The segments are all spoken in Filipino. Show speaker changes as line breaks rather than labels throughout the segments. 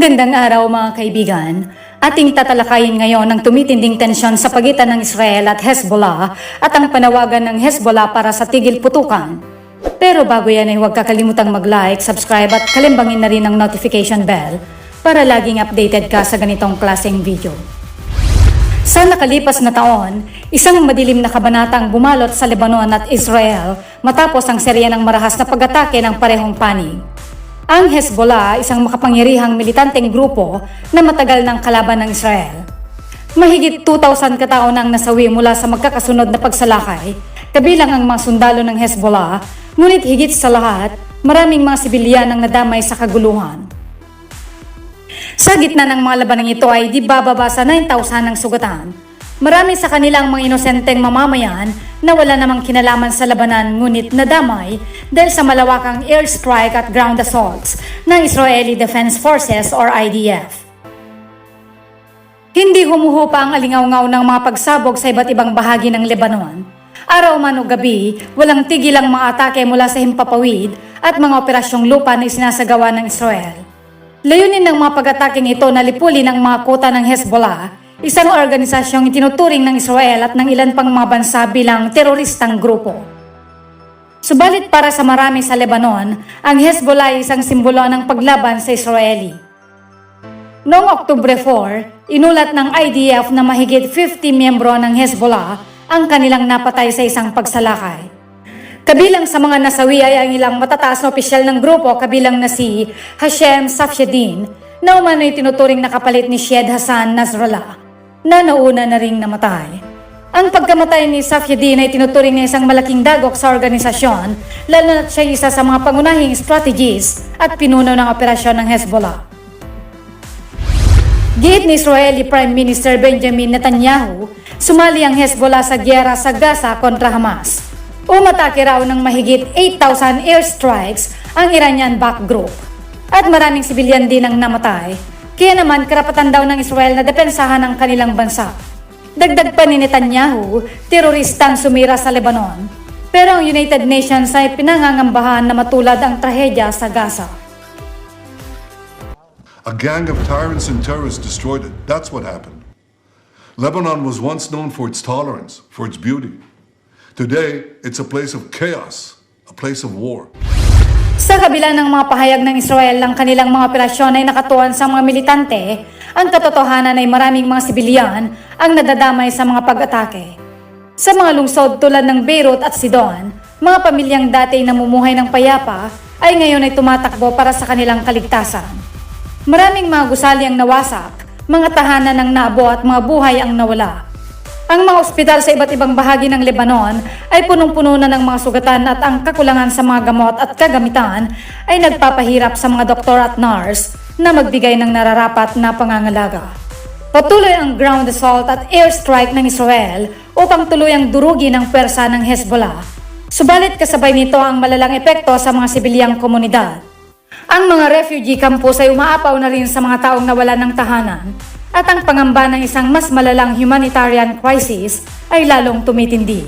Magandang araw mga kaibigan. Ating tatalakayin ngayon ang tumitinding tensyon sa pagitan ng Israel at Hezbollah at ang panawagan ng Hezbollah para sa tigil putukan. Pero bago yan ay huwag kakalimutang mag-like, subscribe at kalimbangin na rin ang notification bell para laging updated ka sa ganitong klaseng video. Sa nakalipas na taon, isang madilim na kabanata ang bumalot sa Lebanon at Israel matapos ang serya ng marahas na pag-atake ng parehong panig. Ang Hezbollah, isang makapangyarihang militanteng grupo na matagal ng kalaban ng Israel. Mahigit 2,000 katao nang nasawi mula sa magkakasunod na pagsalakay, kabilang ang mga sundalo ng Hezbollah, ngunit higit sa lahat, maraming mga sibilyan ang nadamay sa kaguluhan. Sa gitna ng mga labanang ito ay di bababa sa 9,000 ang sugatan. Marami sa kanilang mga inosenteng mamamayan na wala namang kinalaman sa labanan ngunit nadamay dahil sa malawakang airstrike at ground assaults ng Israeli Defense Forces or IDF. Hindi humuhupa ang alingaw-ngaw ng mga pagsabog sa iba't ibang bahagi ng Lebanon. Araw man o gabi, walang tigil ang mga atake mula sa himpapawid at mga operasyong lupa na isinasagawa ng Israel. Layunin ng mga pag-ataking ito na lipulin ang mga kota ng Hezbollah, isang organisasyong itinuturing ng Israel at ng ilan pang mga bansa bilang teroristang grupo. Subalit para sa marami sa Lebanon, ang Hezbollah ay isang simbolo ng paglaban sa Israeli. Noong Oktubre 4, inulat ng IDF na mahigit 50 miyembro ng Hezbollah ang kanilang napatay sa isang pagsalakay. Kabilang sa mga nasawi ay ang ilang matataas na opisyal ng grupo kabilang na si Hashem Safshedin na umano'y tinuturing na kapalit ni Syed Hassan Nasrallah na nauna na ring namatay. Ang pagkamatay ni Safyedin ay tinuturing na isang malaking dagok sa organisasyon, lalo na siya isa sa mga pangunahing strategies at pinuno ng operasyon ng Hezbollah. Giit ni Israeli Prime Minister Benjamin Netanyahu, sumali ang Hezbollah sa gyera sa Gaza kontra Hamas. Umatake raw ng mahigit 8,000 airstrikes ang Iranian-backed group. At maraming sibilyan din ang namatay. Kaya naman karapatan daw ng Israel na depensahan ang kanilang bansa. Dagdag pa ni Netanyahu, teroristang sumira sa Lebanon. Pero ang United Nations ay pinangangambahan na matulad ang trahedya sa Gaza.
A gang of tyrants and terrorists destroyed it. That's what happened. Lebanon was once known for its tolerance, for its beauty. Today, it's a place of chaos, a place of war.
Sa kabila ng mga pahayag ng Israel ng kanilang mga operasyon ay nakatuon sa mga militante, ang katotohanan ay maraming mga sibilyan ang nadadamay sa mga pag-atake. Sa mga lungsod tulad ng Beirut at Sidon, mga pamilyang dati namumuhay ng payapa ay ngayon ay tumatakbo para sa kanilang kaligtasan. Maraming mga gusali ang nawasak, mga tahanan ang naabo at mga buhay ang nawala. Ang mga ospital sa iba't ibang bahagi ng Lebanon ay punong-puno na ng mga sugatan at ang kakulangan sa mga gamot at kagamitan ay nagpapahirap sa mga doktor at nurse na magbigay ng nararapat na pangangalaga. Patuloy ang ground assault at airstrike ng Israel upang tuluyang durugin ang pwersa ng Hezbollah. Subalit kasabay nito ang malalang epekto sa mga sibilyang komunidad. Ang mga refugee campus ay umaapaw na rin sa mga taong nawalan ng tahanan at ang pangamba ng isang mas malalang humanitarian crisis ay lalong tumitindi.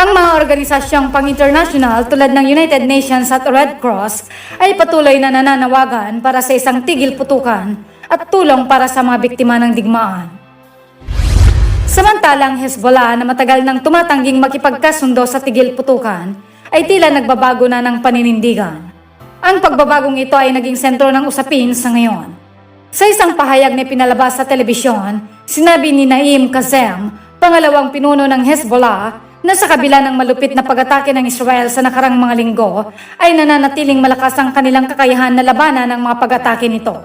Ang mga organisasyong pang-international tulad ng United Nations at Red Cross ay patuloy na nananawagan para sa isang tigil putukan at tulong para sa mga biktima ng digmaan. Samantalang Hezbollah na matagal nang tumatangging makipagkasundo sa tigil putukan ay tila nagbabago na ng paninindigan. Ang pagbabagong ito ay naging sentro ng usapin sa ngayon. Sa isang pahayag na pinalabas sa telebisyon, sinabi ni Naim Kazem, pangalawang pinuno ng Hezbollah, na sa kabila ng malupit na pag-atake ng Israel sa nakarang mga linggo, ay nananatiling malakas ang kanilang kakayahan na labanan ng mga pag-atake nito.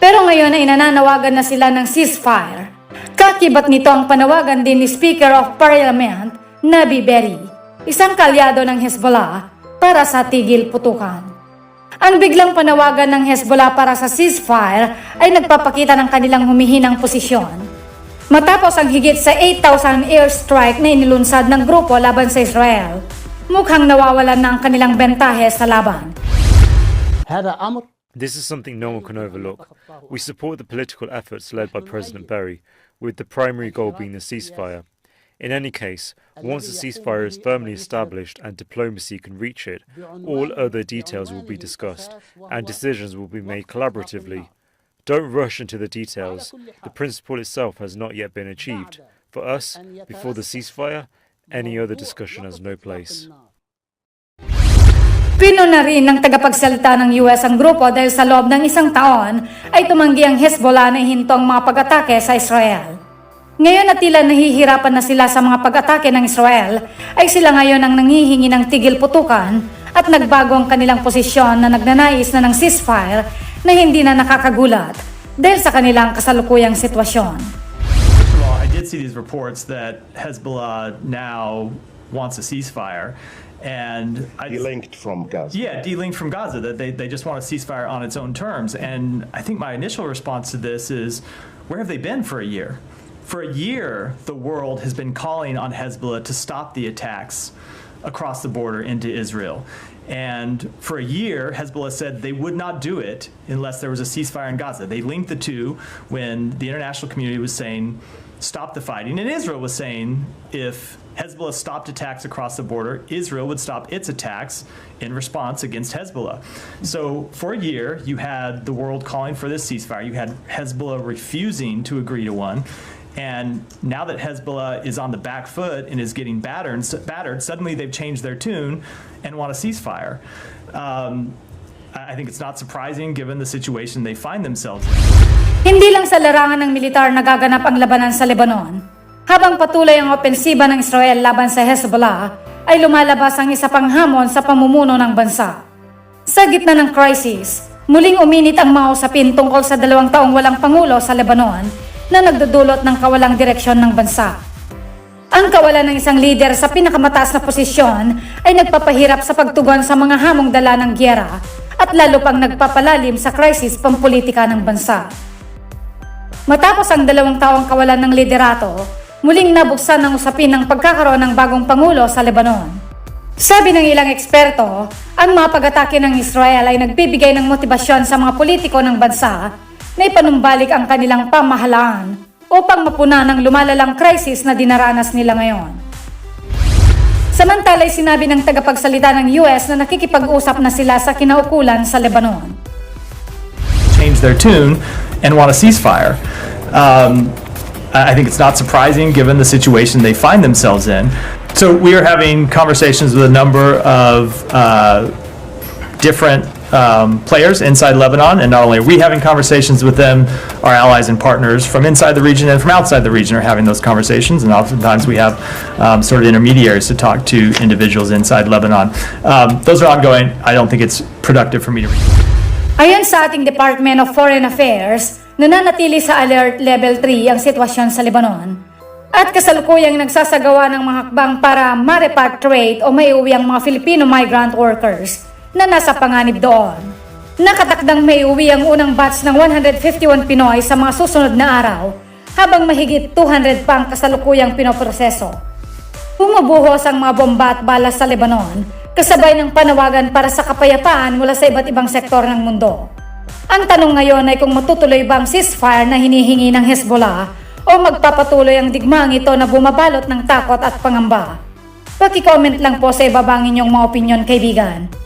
Pero ngayon ay nananawagan na sila ng ceasefire. Kakibat nito ang panawagan din ni Speaker of Parliament, Nabi Berry, isang kalyado ng Hezbollah, para sa tigil putukan. Ang biglang panawagan ng Hezbollah para sa ceasefire ay nagpapakita ng kanilang humihinang posisyon. Matapos ang higit sa 8,000 airstrike na inilunsad ng grupo laban sa Israel, mukhang nawawalan na ang kanilang bentahe sa laban.
This is something no one can overlook. We support the political efforts led by President Berry, with the primary goal being the ceasefire. In any case, once the ceasefire is firmly established and diplomacy can reach it, all other details will be discussed and decisions will be made collaboratively. Don't rush into the details. The principle itself has not yet been achieved. For us, before the ceasefire, any other discussion has no place.
Pino na rin ng tagapagsalita ng US ang grupo dahil sa loob ng isang taon ay tumanggi ang Hezbollah na ihinto ang mga pag-atake sa Israel. Ngayon na tila nahihirapan na sila sa mga pag-atake ng Israel, ay sila ngayon ang nangihingi ng tigil putukan at nagbago ang kanilang posisyon na nagnanais na ng ceasefire na hindi na nakakagulat dahil sa kanilang kasalukuyang sitwasyon.
I did see these reports that Hezbollah now wants a ceasefire. And I
linked from Gaza.
yeah, de-linked from Gaza, that they, they just want a ceasefire on its own terms. And I think my initial response to this is, where have they been for a year? For a year, the world has been calling on Hezbollah to stop the attacks across the border into Israel. And for a year, Hezbollah said they would not do it unless there was a ceasefire in Gaza. They linked the two when the international community was saying, stop the fighting. And Israel was saying, if Hezbollah stopped attacks across the border, Israel would stop its attacks in response against Hezbollah. So for a year, you had the world calling for this ceasefire. You had Hezbollah refusing to agree to one. And now that Hezbollah is on the back foot and is getting battered, battered suddenly they've changed their tune and want a ceasefire. Um, I think it's not surprising given the situation they find themselves in.
Hindi lang sa larangan ng militar nagaganap ang labanan sa Lebanon. Habang patuloy ang opensiba ng Israel laban sa Hezbollah, ay lumalabas ang isa pang hamon sa pamumuno ng bansa. Sa gitna ng crisis, muling uminit ang mga usapin tungkol sa dalawang taong walang pangulo sa Lebanon na nagdudulot ng kawalang direksyon ng bansa. Ang kawalan ng isang leader sa pinakamataas na posisyon ay nagpapahirap sa pagtugon sa mga hamong dala ng gyera at lalo pang nagpapalalim sa krisis pampolitika ng bansa. Matapos ang dalawang taong kawalan ng liderato, muling nabuksan ang usapin ng pagkakaroon ng bagong pangulo sa Lebanon. Sabi ng ilang eksperto, ang mga pag-atake ng Israel ay nagbibigay ng motibasyon sa mga politiko ng bansa na ipanumbalik ang kanilang pamahalaan upang mapuna ng lumalalang krisis na dinaranas nila ngayon. Samantala'y sinabi ng tagapagsalita ng US na nakikipag-usap na sila sa kinaukulan sa Lebanon.
change their tune and want a ceasefire. Um, I think it's not surprising given the situation they find themselves in. So we are having conversations with a number of uh, different um, players inside Lebanon, and not only are we having conversations with them, our allies and partners from inside the region and from outside the region are having those conversations, and oftentimes we have um, sort of intermediaries to talk to individuals inside Lebanon. Um, those are ongoing. I don't think it's productive for me to.
Ayon sa ating Department of Foreign Affairs, nananatili sa Alert Level 3 ang sitwasyon sa Lebanon. At kasalukuyang nagsasagawa ng mga hakbang para ma-repatriate o maiuwi ang mga Filipino migrant workers na nasa panganib doon. Nakatakdang maiuwi ang unang batch ng 151 Pinoy sa mga susunod na araw, habang mahigit 200 pa ang kasalukuyang pinoproseso. Bumubuhos ang mga bomba at balas sa Lebanon, kasabay ng panawagan para sa kapayapaan mula sa iba't ibang sektor ng mundo. Ang tanong ngayon ay kung matutuloy ba ang ceasefire na hinihingi ng Hezbollah o magpapatuloy ang digmang ito na bumabalot ng takot at pangamba. Paki-comment lang po sa ibaba ang inyong mga opinion kaibigan.